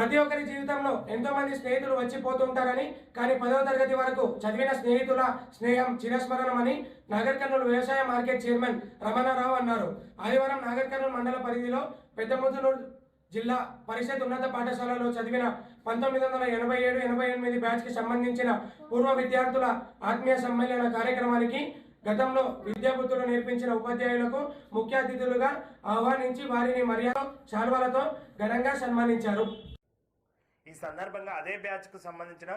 ప్రతి ఒక్కరి జీవితంలో ఎంతో మంది స్నేహితులు వచ్చిపోతుంటారని కానీ పదవ తరగతి వరకు చదివిన స్నేహితుల స్నేహం చిరస్మరణమని నాగర్ కర్నూలు వ్యవసాయ మార్కెట్ చైర్మన్ రమణారావు అన్నారు. ఆదివారం నాగర్ కర్నూలు మండల పరిధిలో పెద్దముద్దునూరు జిల్లా పరిషత్ ఉన్నత పాఠశాలలో చదివిన పంతొమ్మిది వందల ఎనభై ఏడు ఎనభై ఎనిమిది బ్యాచ్కి సంబంధించిన పూర్వ విద్యార్థుల ఆత్మీయ సమ్మేళన కార్యక్రమానికి గతంలో విద్యాబుద్ధులు నేర్పించిన ఉపాధ్యాయులకు ముఖ్య అతిథులుగా ఆహ్వానించి వారిని మర్యాద శాల్వాలతో ఘనంగా సన్మానించారు. ఈ సందర్భంగా అదే బ్యాచ్కు సంబంధించిన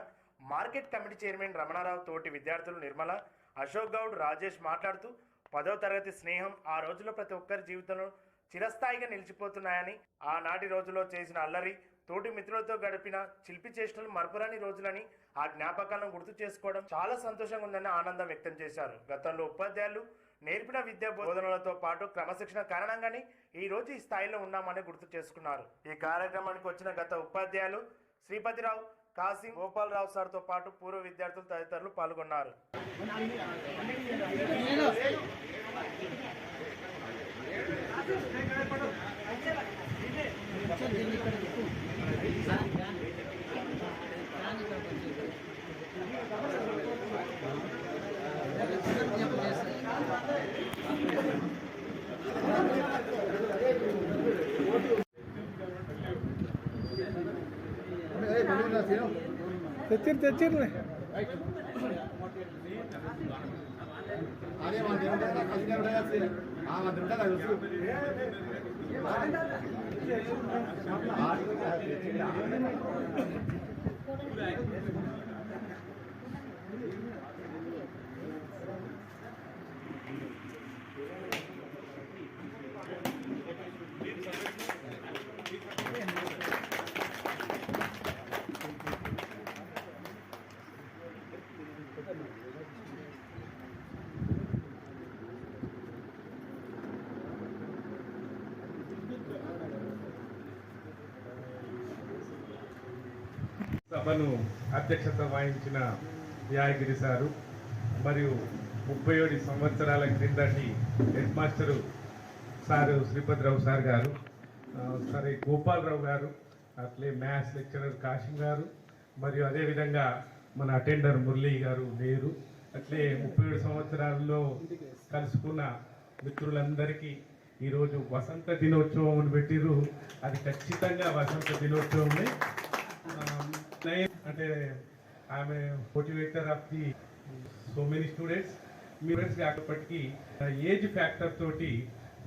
మార్కెట్ కమిటీ చైర్మన్ రమణారావు తోటి విద్యార్థులు నిర్మల అశోక్ గౌడ్ రాజేష్ మాట్లాడుతూ పదో తరగతి స్నేహం ఆ రోజుల్లో ప్రతి ఒక్కరి జీవితంలో చిరస్థాయిగా నిలిచిపోతున్నాయని ఆనాటి రోజుల్లో చేసిన అల్లరి తోటి మిత్రులతో గడిపిన చిలిపి చేష్టలు మరపురాని రోజులని ఆ జ్ఞాపకాలను గుర్తు చేసుకోవడం చాలా సంతోషంగా ఉందని ఆనందం వ్యక్తం చేశారు. గతంలో ఉపాధ్యాయులు నేర్పిన విద్యా బోధనలతో పాటు క్రమశిక్షణ కారణంగానే ఈ రోజు ఈ స్థాయిలో ఉన్నామని గుర్తు చేసుకున్నారు. ఈ కార్యక్రమానికి వచ్చిన గత ఉపాధ్యాయులు శ్రీపతిరావు కాసిం గోపాలరావు సార్తో పాటు పూర్వ విద్యార్థులు తదితరులు పాల్గొన్నారు. తెచ్చిరు తెచ్చిర్లే అదే మన దేవుడు కసిగా ఉండాలి ఆ మన దేవుడు నాకు తెలుసు సభను అధ్యక్షత వహించిన యాయగిరి సారు మరియు ముప్పై ఏడు సంవత్సరాల క్రిందటి head master sir Sripatirao sir గారు సరే గోపాలరావు గారు అట్లే మ్యాథ్స్ లెక్చరర్ కాశిం గారు మరియు అదేవిధంగా మన అటెండర్ మురళీ గారు లేరు. అట్లే ముప్పై ఏడు సంవత్సరాల్లో కలుసుకున్న మిత్రులందరికీ ఈరోజు వసంత దినోత్సవం అని అది ఖచ్చితంగా వసంత దినోత్సవమే. అంటే ఆమె motivator of the so many students me students కాకపోటికి ఏజ్ ఫ్యాక్టర్ తోటి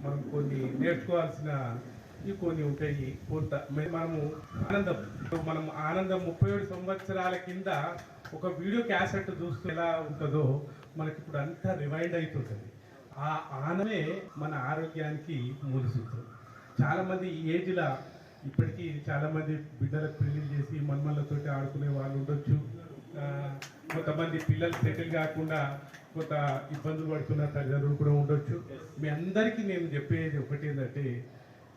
మనం కొన్ని నేర్చుకోవాల్సిన కొన్ని ఉంటాయి కొంత. మే- మనము ఆనందం ఇప్పుడు మనం ఆనందం ముప్పై ఏడు సంవత్సరాల కింద ఒక వీడియో క్యాసెట్ చూస్తే ఎలా ఉంటుందో మనకి ఇప్పుడు అంతా రివైండ్ అవుతుంటుంది ఆ ఆనందమే మన ఆరోగ్యానికి మూల చాలామంది ఏజ్లో ఇప్పటికీ చాలామంది బిడ్డలకు పెళ్ళి చేసి మన్మల్లతో ఆడుకునే వాళ్ళు ఉండొచ్చు. కొంతమంది పిల్లలు సెటిల్ కాకుండా కొంత ఇబ్బందులు పడుతున్న తల్లిదండ్రులు కూడా ఉండొచ్చు. మీ అందరికీ నేను చెప్పేది ఒకటి ఏంటంటే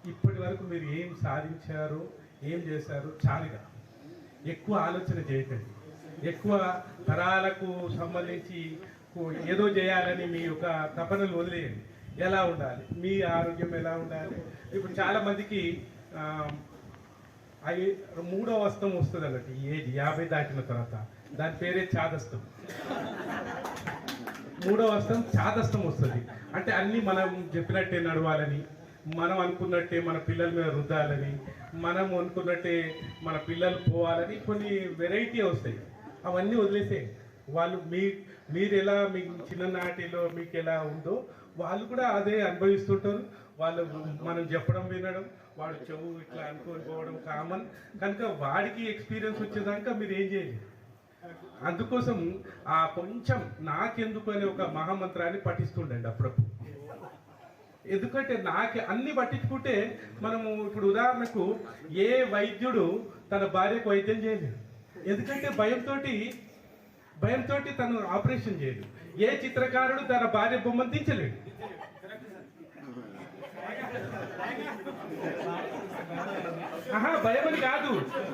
ఇప్పటి వరకు మీరు ఏం సాధించారు ఏం చేశారు చాలుగా. ఎక్కువ ఆలోచన చేయకండి. ఎక్కువ తరాలకు సంబంధించి ఏదో చేయాలని మీ యొక్క తపనలు వదిలేయండి. ఎలా ఉండాలి? మీ ఆరోగ్యం ఎలా ఉండాలి? ఇప్పుడు చాలామందికి అవి మూడో అస్తం వస్తుంది అన్నట్టు. ఈ ఏజ్ యాభై దాటిన తర్వాత. దాని పేరే చాదస్తం. మూడవ అస్తం చాదస్తం వస్తుంది. అంటే అన్నీ మనం చెప్పినట్టే నడవాలని మనం అనుకున్నట్టే మన పిల్లల మీద రుద్దాలని మనం అనుకున్నట్టే మన పిల్లలు పోవాలని కొన్ని వెరైటీ వస్తాయి. అవన్నీ వదిలేసే. వాళ్ళు మీ మీరు ఎలా మీ చిన్ననాటిలో మీకు ఎలా ఉందో వాళ్ళు కూడా అదే అనుభవిస్తుంటారు. వాళ్ళు మనం చెప్పడం వినడం వాడు చెవు ఇట్లా అనుకొని పోవడం కామన్ కనుక వాడికి ఎక్స్పీరియన్స్ వచ్చేదాకా మీరు ఏం చేయలేదు అందుకోసం ఆ కొంచెం నాకెందుకు అనే ఒక మహామంత్రాన్ని పఠిస్తుండండి అప్పుడప్పుడు. ఎందుకంటే నాకు అన్ని పట్టించుకుంటే మనము ఇప్పుడు ఉదాహరణకు ఏ వైద్యుడు తన భార్యకు వైద్యం చేయలేదు. ఎందుకంటే భయంతో భయంతో తను ఆపరేషన్ చేయలేదు. ఏ చిత్రకారుడు తన భార్య బొమ్మను దించలేడు భయం అని కాదు.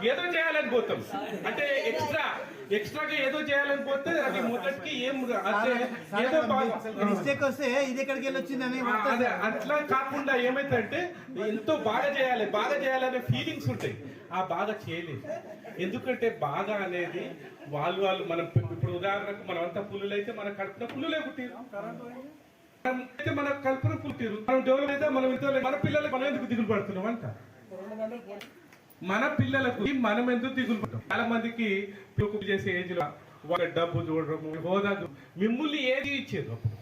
ఏదో చేయాలని పోతాం. అంటే ఎక్స్ట్రా ఎక్స్ట్రాగా ఏదో చేయాలని పోతే అది మొదటికి ఏం ఏదో మిస్టేక్ వస్తే ఇది ఎక్కడికి వెళ్ళి వచ్చిందని ఆ, అదే అట్లా కాకుండా ఏమైతుందంటే ఎంతో బాగా చేయాలి బాగా చేయాలనే ఫీలింగ్స్ ఉంటాయి. ఆ బాగా చేయలేదు. ఎందుకంటే బాగా అనేది వాళ్ళు వాళ్ళు మనం ఇప్పుడు ఉదాహరణకు మనం అంతా పుల్లులు అయితే మన కడుపున పుల్లులే పుట్టిరు అయితే మన కల్పన పుట్టిరు. మనం డెవలప్ అయితే మనం ఇంత మన పిల్లలకు మనం ఎందుకు దిగులు పడుతున్నాం అంట? మన పిల్లలకు మనం ఎందుకు దిగులు పడతాం చాలా మందికి పిలుపు చేసే ఏజ్లో వాళ్ళ డబ్బు చూడడము హోదా మిమ్మల్ని ఏది ఇచ్చేది అప్పుడు?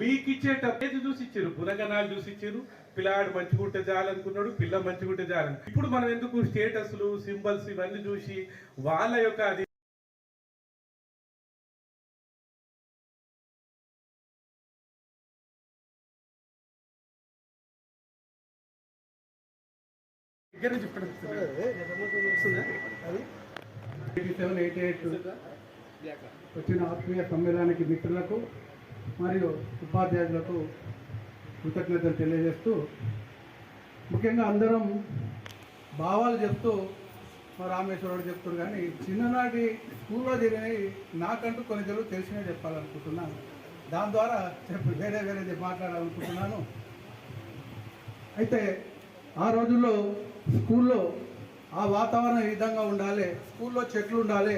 మీకు ఇచ్చేటప్పుడు ఏది చూసి ఇచ్చారు? గుణగణాలు చూసి ఇచ్చారు? పిల్లాడు మంచిగా ఉంటే చాలనుకున్నాడు పిల్ల మంచిగా చాలని ఇప్పుడు మనం ఎందుకు స్టేటస్లు సింబల్స్ ఇవన్నీ చూసి వాళ్ళ యొక్క అది దగ్గర నుంచి సెవెన్ ఎయిటీ ఎయిట్ వచ్చిన ఆత్మీయ సమ్మేళనానికి మిత్రులకు మరియు ఉపాధ్యాయులకు కృతజ్ఞతలు తెలియజేస్తూ ముఖ్యంగా అందరం భావాలు చెప్తూ మా రామేశ్వరుడు చెప్తున్నారు కానీ చిన్ననాటి స్కూల్లో జరిగినవి నాకంటూ కొన్ని తెలుగు తెలిసినవి చెప్పాలనుకుంటున్నాను. దాని ద్వారా చెప్పి వేరే వేరేది మాట్లాడాలనుకుంటున్నాను. అయితే ఆ రోజుల్లో స్కూల్లో ఆ వాతావరణం ఈ విధంగా ఉండాలి స్కూల్లో చెట్లు ఉండాలి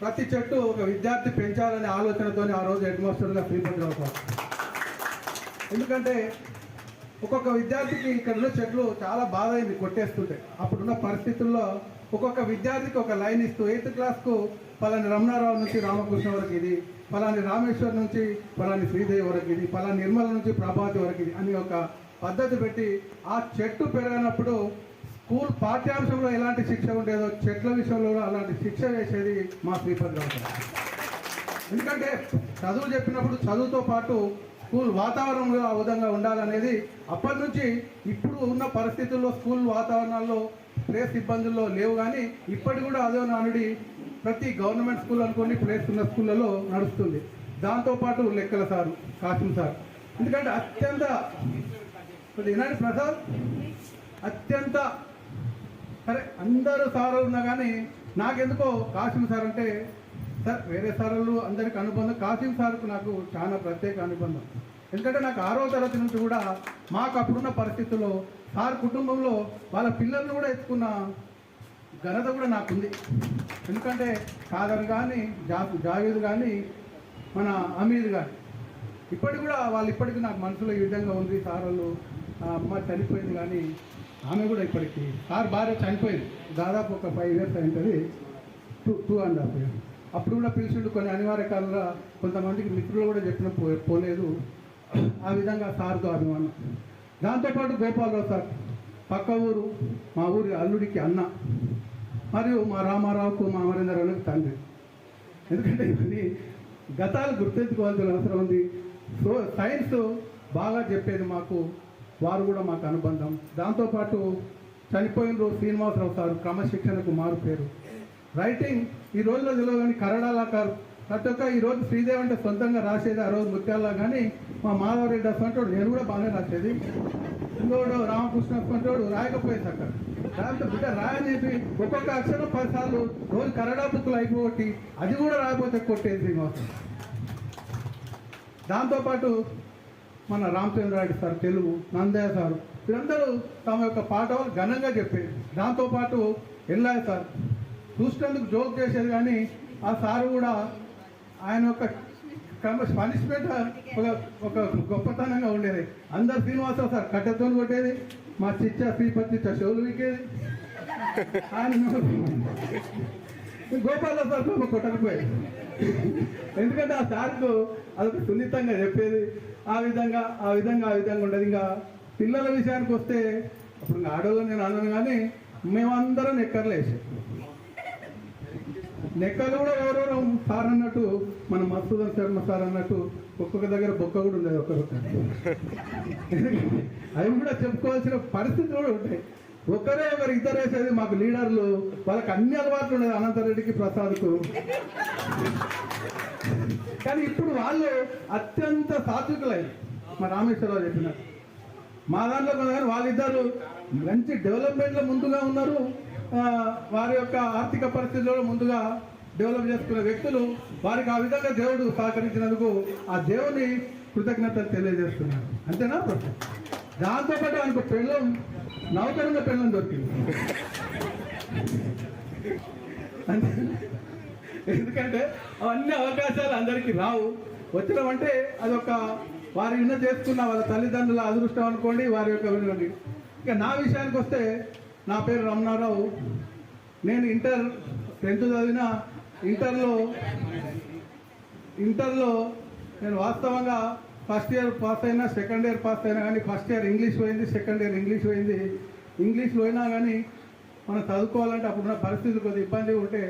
ప్రతి చెట్టు ఒక విద్యార్థి పెంచాలనే ఆలోచనతో ఆ రోజు హెడ్ మాస్టర్గా శ్రీపతిరావు అవుతారు ఎందుకంటే ఒక్కొక్క విద్యార్థికి ఇక్కడ ఉన్న చెట్లు చాలా బాధ అయింది కొట్టేస్తుంటే. అప్పుడున్న పరిస్థితుల్లో ఒక్కొక్క విద్యార్థికి ఒక లైన్ ఇస్తూ ఎయిత్ క్లాస్కు పలాని రమణారావు నుంచి రామకృష్ణ వరకు ఇది పలాని రామేశ్వర్ నుంచి పలాని శ్రీదేవి వరకు ఇది పలాని నిర్మల నుంచి ప్రభాతి వరకు ఇది అని ఒక పద్ధతి పెట్టి ఆ చెట్టు పెరగనప్పుడు స్కూల్ పాఠ్యాంశంలో ఎలాంటి శిక్ష ఉండేదో చెట్ల విషయంలో అలాంటి శిక్ష వేసేది మా శ్రీపతిరావు ఎందుకంటే చదువు చెప్పినప్పుడు చదువుతో పాటు స్కూల్ వాతావరణంలో ఆ విధంగా ఉండాలనేది అప్పటి నుంచి ఇప్పుడు ఉన్న పరిస్థితుల్లో స్కూల్ వాతావరణాల్లో ప్లేస్ ఇబ్బందుల్లో లేవు కానీ ఇప్పటి కూడా అదే నానుడి ప్రతి గవర్నమెంట్ స్కూల్ అనుకోని ప్లేస్ ఉన్న స్కూళ్ళలో నడుస్తుంది. దాంతోపాటు లెక్కల సారు కాసిం సార్. ఎందుకంటే అత్యంత కొద్దిగా వినండి ప్రసాద్. అత్యంత సరే అందరూ సార్లు ఉన్నా కానీ నాకెందుకో కాసిం సార్ అంటే సార్ వేరే సార్లు అందరికి అనుబంధం కాసిం సార్కు నాకు చాలా ప్రత్యేక అనుబంధం. ఎందుకంటే నాకు ఆరో తరగతి నుంచి కూడా మాకు అప్పుడున్న పరిస్థితుల్లో సార్ కుటుంబంలో వాళ్ళ పిల్లల్ని కూడా ఎత్తుకున్న ఘనత కూడా నాకుంది. ఎందుకంటే కాదర్ కానీ జా జావేద్ కానీ మన అమీద్ కానీ ఇప్పటికి కూడా వాళ్ళు ఇప్పటికీ నాకు మనసులో ఈ విధంగా ఉంది సార్ వాళ్ళు ఆ అమ్మ చనిపోయింది కానీ ఆమె కూడా ఇప్పటికి సార్ భార్య చనిపోయింది. దాదాపు ఒక five years అయింటుంది. Two two and half years అప్పుడు కూడా పిలిచిండు కొన్ని అనివార్య కాలంగా కొంతమందికి మిత్రులు కూడా చెప్పిన పో పోలేదు. ఆ విధంగా సార్తో అభిమానం. దాంతోపాటు గోపాలరావు సార్ పక్క ఊరు మా ఊరి అల్లుడికి అన్న మరియు మా రామారావుకు మా అమరేంద్రరావుకి తండ్రి. ఎందుకంటే ఇవన్నీ గతాలు గుర్తించుకోవాల్సిన అవసరం ఉంది. సో సైన్స్ బాగా చెప్పేది మాకు. వారు కూడా మాకు అనుబంధం. దాంతోపాటు చనిపోయిన రోజు శ్రీనివాసరావు సార్ క్రమశిక్షణకు మారు పేరు. రైటింగ్ ఈ రోజులో తెలియదు కానీ కరడాలా కారు ప్రతి ఒక్క ఈ రోజు శ్రీదేవి అంటే సొంతంగా రాసేది ఆ రోజు ముత్యాల కానీ మా మాధవరెడ్డి అసంటోడు నేను కూడా బాగానే రాసేది. ఇంకోడు రామకృష్ణ అసంటోడు రాయకపోయేది అక్కడ రాకపోతే బిడ్డ రాయనేది ఒక్కొక్క అక్షరం పదిసార్లు రోజు కన్నడ బుక్కులు అయిపోగొట్టి అది కూడా రాకపోతే కొట్టేది శ్రీనివాసం దాంతోపాటు మన రామచంద్రారెడ్డి సార్ తెలుగు నందయ్య సార్ వీళ్ళందరూ తమ యొక్క పాఠాలు ఘనంగా చెప్పేది. దాంతోపాటు ఎల్లయ్య సార్ చూసినందుకు జోక్ చేసేది కానీ ఆ సారు కూడా ఆయన యొక్క క్రమ పనిష్మెంట్ ఒక ఒక గొప్పతనంగా ఉండేది. అందరు శ్రీనివాసరావు సార్ కట్టెతో కొట్టేది మా చిచ్చ శ్రీపతి చెవులు వికేది ఆయన గోపాల సార్ పాపం కొట్టకపోయేది. ఎందుకంటే ఆ సార్కు అదొక సున్నితంగా చెప్పేది. ఆ విధంగా ఆ విధంగా ఆ విధంగా ఉండదు. ఇంకా పిల్లల విషయానికి వస్తే అప్పుడు ఇంకా ఆడవాళ్ళు నేను అన్నాను కానీ మేమందరం నెక్కర్లు వేసాం. నెక్కలు కూడా ఎవరెవరో సార్ అన్నట్టు మన మసూదన్ శర్మ సార్ అన్నట్టు ఒక్కొక్క దగ్గర బొక్క కూడా ఉండేది ఒక్కొక్క అవి కూడా చెప్పుకోవాల్సిన పరిస్థితులు కూడా ఉంటాయి. ఒకరే ఒకరు ఇద్దరు వేసేది మాకు లీడర్లు వాళ్ళకి అన్ని అలవాట్లు ఉండేది అనంతరెడ్డికి ప్రసాద్కు. కానీ ఇప్పుడు వాళ్ళు అత్యంత సాత్వికులై మా రామేశ్వరరావు చెప్పిన మా దాంట్లో కానీ వాళ్ళిద్దరు మంచి డెవలప్మెంట్లో ముందుగా ఉన్నారు. వారి యొక్క ఆర్థిక పరిస్థితుల్లో ముందుగా డెవలప్ చేసుకునే వ్యక్తులు వారికి ఆ విధంగా దేవుడు సహకరించినందుకు ఆ దేవుని కృతజ్ఞతలు తెలియజేస్తున్నారు అంతేనా ప్రశ్న దాంతోపాటు ఆయనకు పెళ్ళం నౌకరంగా పెళ్ళం దొరికింది. అంతే. ఎందుకంటే అవన్నీ అవకాశాలు అందరికీ రావు. వచ్చినామంటే అదొక వారి ఇన్న చేసుకున్న వాళ్ళ తల్లిదండ్రుల అదృష్టం అనుకోండి వారి యొక్క విలువండి ఇక నా విషయానికి వస్తే నా పేరు రమణారావు. నేను ఇంటర్ టెన్త్ చదివిన ఇంటర్లో ఇంటర్లో నేను వాస్తవంగా ఫస్ట్ ఇయర్ పాస్ అయినా సెకండ్ ఇయర్ పాస్ అయినా కానీ ఫస్ట్ ఇయర్ ఇంగ్లీష్ పోయింది సెకండ్ ఇయర్ ఇంగ్లీష్ పోయింది. ఇంగ్లీష్ పోయినా కానీ మనం చదువుకోవాలంటే అప్పుడున్న పరిస్థితులు కొద్దిగా ఇబ్బంది ఉంటే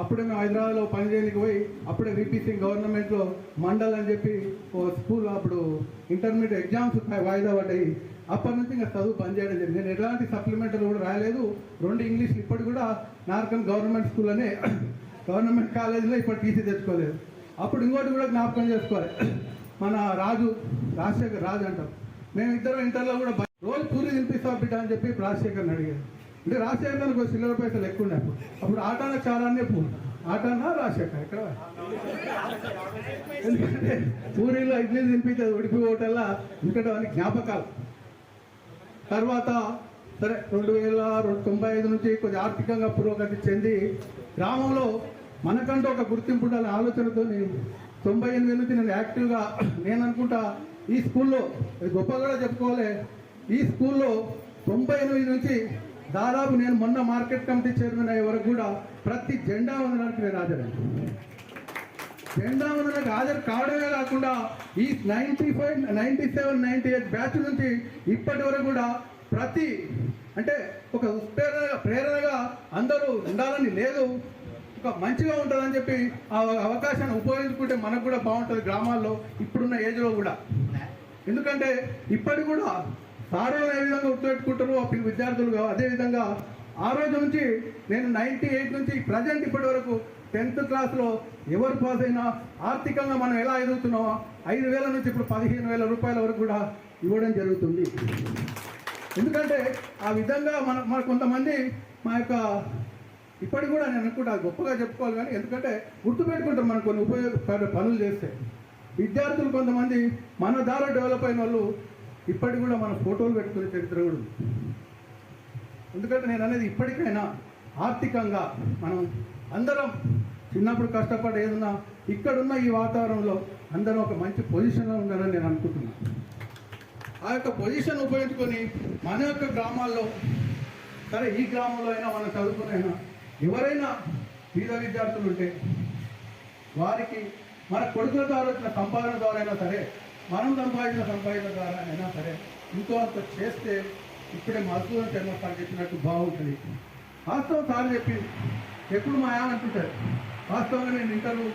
అప్పుడే మేము హైదరాబాద్లో పని చేయడానికి పోయి అప్పుడే విపిసి గవర్నమెంట్లో మండల్ అని చెప్పి ఓ స్కూల్ అప్పుడు ఇంటర్మీడియట్ ఎగ్జామ్స్ వాయిదా పడ్డాయి. అప్పటి నుంచి ఇంకా చదువు పనిచేయడం జరిగింది. నేను ఎలాంటి సప్లిమెంటరీ కూడా రాయలేదు రెండు ఇంగ్లీష్ ఇప్పటి కూడా నార్కన్ గవర్నమెంట్ స్కూల్ అనే గవర్నమెంట్ కాలేజీలో ఇప్పుడు టీసీ తెచ్చుకోలేదు. అప్పుడు ఇంకోటి కూడా జ్ఞాపకం చేసుకోవాలి. మన రాజు రాజశేఖర్ రాజు అంటాం. మేమిద్దరం ఇంటర్లో కూడా రోజు పూరి తినిపిస్తా బిడ్డ అని చెప్పి రాజశేఖర్ని అడిగారు. అంటే రాజశేఖర్ గారికి ఒక సిల్లర పైసలు ఎక్కువ ఉండే అప్పుడు. అప్పుడు ఆటాన చాలానే పూ ఆటానా రాజశేఖర్? ఇక్కడ ఎందుకంటే పూరిలో ఇడ్లీ తినిపించేది ఓడిపోవటల్లా ఎందుకంటే అవన్నీ జ్ఞాపకాలు. తర్వాత సరే రెండు వేల రెండు తొంభై ఐదు నుంచి కొద్ది ఆర్థికంగా పురోగతి చెంది గ్రామంలో మనకంటూ ఒక గుర్తింపు ఉండాలనే ఆలోచనతో తొంభై ఎనిమిది నుంచి నేను యాక్టివ్గా నేను అనుకుంటా ఈ స్కూల్లో గొప్ప కూడా చెప్పుకోవాలి. ఈ స్కూల్లో తొంభై ఎనిమిది నుంచి దాదాపు నేను మొన్న మార్కెట్ కమిటీ చైర్మన్ అయ్యే వరకు కూడా ప్రతి జెండా వందనానికి నేను హాజరైంది జెండా వందనకు హాజరు కావడమే కాకుండా ఈ ninety five ninety seven ninety eight batch నుంచి ఇప్పటి వరకు కూడా ప్రతి అంటే ఒక ప్రేరణగా ప్రేరణగా అందరూ ఉండాలని లేదు. ఒక మంచిగా ఉంటుందని చెప్పి ఆ అవకాశాన్ని ఉపయోగించుకుంటే మనకు కూడా బాగుంటుంది గ్రామాల్లో ఇప్పుడున్న ఏజ్లో కూడా. ఎందుకంటే ఇప్పటికి కూడా సారులను ఏ విధంగా గుర్తుపెట్టుకుంటారో ఆ విద్యార్థులు అదేవిధంగా ఆ రోజు నుంచి నేను నైంటీ ఎయిట్ నుంచి ప్రజెంట్ ఇప్పటి వరకు టెన్త్ క్లాస్లో ఎవరు పాస్ అయినా ఆర్థికంగా మనం ఎలా ఎదుగుతున్నామో ఐదు వేల నుంచి ఇప్పుడు పదిహేను వేల రూపాయల వరకు కూడా ఇవ్వడం జరుగుతుంది. ఎందుకంటే ఆ విధంగా మన మన కొంతమంది మా యొక్క ఇప్పటికి కూడా నేను అనుకుంటా గొప్పగా చెప్పుకోవాలి కానీ ఎందుకంటే గుర్తుపెట్టుకుంటాం మనం కొన్ని ఉపయోగ పనులు చేస్తే. విద్యార్థులు కొంతమంది మన ద్వారా డెవలప్ అయిన వాళ్ళు ఇప్పటికి కూడా మన ఫోటోలు పెట్టుకునే చరిత్ర కూడా ఉంది. ఎందుకంటే నేను అనేది ఇప్పటికైనా ఆర్థికంగా మనం అందరం చిన్నప్పుడు కష్టపడి ఏదన్నా ఇక్కడున్న ఈ వాతావరణంలో అందరం ఒక మంచి పొజిషన్లో ఉండాలని నేను అనుకుంటున్నాను ఆ యొక్క పొజిషన్ ఉపయోగించుకొని మన యొక్క గ్రామాల్లో సరే ఈ గ్రామంలో అయినా మనం చదువుకునైనా ఎవరైనా పేద విద్యార్థులు ఉంటే వారికి మన కొడుకుల ద్వారా వచ్చిన సంపాదన ద్వారా అయినా సరే మనం సంపాదించిన సంపాదన ద్వారా అయినా సరే ఇంకో అంత చేస్తే ఇప్పుడే మధుసూదన్ శర్మ సార్ చెప్పినట్టు బాగుంటుంది. వాస్తవం సార్ చెప్పి ఎప్పుడు మా ఆయన అంటుంటారు వాస్తవంగా నేను ఇంటర్వ్యూ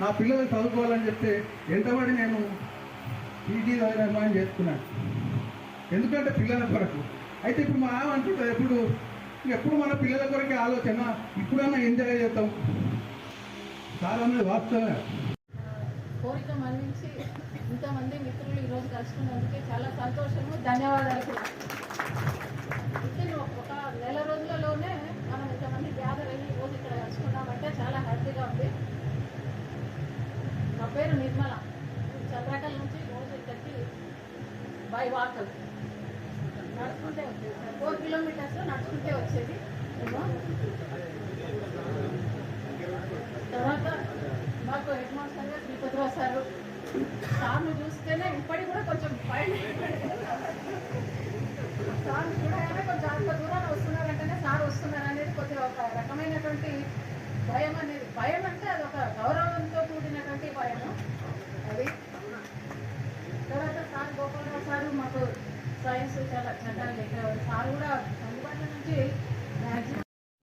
నా పిల్లలు చదువుకోవాలని చెప్తే ఎంతబడి నేను పీజీ నిర్మాణం చేసుకున్నాను ఎందుకంటే పిల్లల కొరకు. అయితే ఇప్పుడు మా ఆమె అంటుంటారు ఎప్పుడు ఎప్పుడు మన పిల్లల కొరకే ఆలోచన? ఇప్పుడన్నా ఎంజాయ్ చేద్దాం? చాలా మంది వాస్తవమే. కోరిక మరణించి ఇంతమంది మిత్రులు ఈరోజు కలుసుకున్నందుకే చాలా సంతోషము ధన్యవాదాలు. కూడా ఒక నెల రోజులలోనే మనం ఇంతమంది గ్యాదర్ అయ్యి ఈరోజు ఇక్కడ కలుసుకున్నామంటే చాలా హ్యాపీగా ఉంది. నా పేరు నిర్మల. చంద్రకల్ నుంచి రోజు ఇక్కడికి బై వాకల్ నడుచుకుంటే వచ్చేది. ఫోర్ కిలోమీటర్స్ నడుచుకుంటే వచ్చేది. ఏమో. తర్వాత మాకు హెడ్ మాస్టర్ గారు శ్రీపతిరావు సారు సార్ను చూస్తేనే ఇప్పటికి కూడా కొంచెం భయం సార్ చూడగానే కొంచెం అంత దూరాన్ని వస్తున్నారంటేనే సార్ వస్తున్నారు అనేది కొద్దిగా ఒక రకమైనటువంటి భయం అనేది